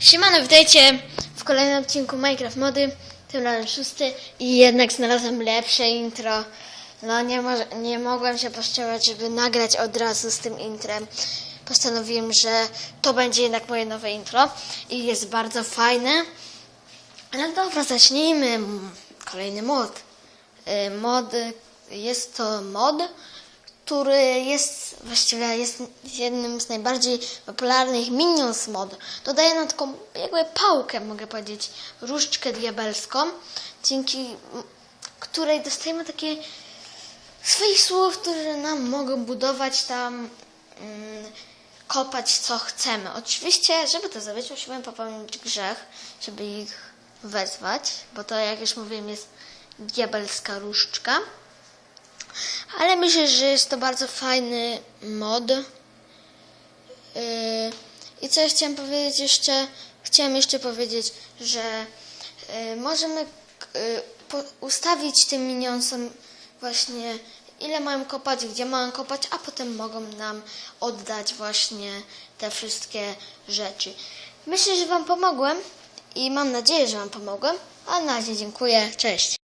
Siemano, witajcie w kolejnym odcinku Minecraft Mody, tym razem szósty i jednak znalazłem lepsze intro. No nie, nie mogłem się powstrzymać, żeby nagrać od razu z tym intrem. Postanowiłem, że to będzie jednak moje nowe intro i jest bardzo fajne. Ale dobra, zacznijmy. Kolejny mod. Y, Mod, jest to mod, który jest właściwie jest jednym z najbardziej popularnych Minions mod. Dodaje na taką jakby pałkę, mogę powiedzieć, różdżkę diabelską, dzięki której dostajemy takie swoich słów, które nam mogą budować tam, mm, kopać co chcemy. Oczywiście, żeby to zrobić, musimy popełnić grzech, żeby ich wezwać, bo to, jak już mówiłem, jest diabelska różdżka. Ale myślę, że jest to bardzo fajny mod. Yy, I co ja chciałem powiedzieć jeszcze? Chciałem jeszcze powiedzieć, że yy, możemy yy, ustawić tym minionsom właśnie ile mają kopać, gdzie mają kopać, a potem mogą nam oddać właśnie te wszystkie rzeczy. Myślę, że Wam pomogłem i mam nadzieję, że Wam pomogłem. A na razie dziękuję. Cześć.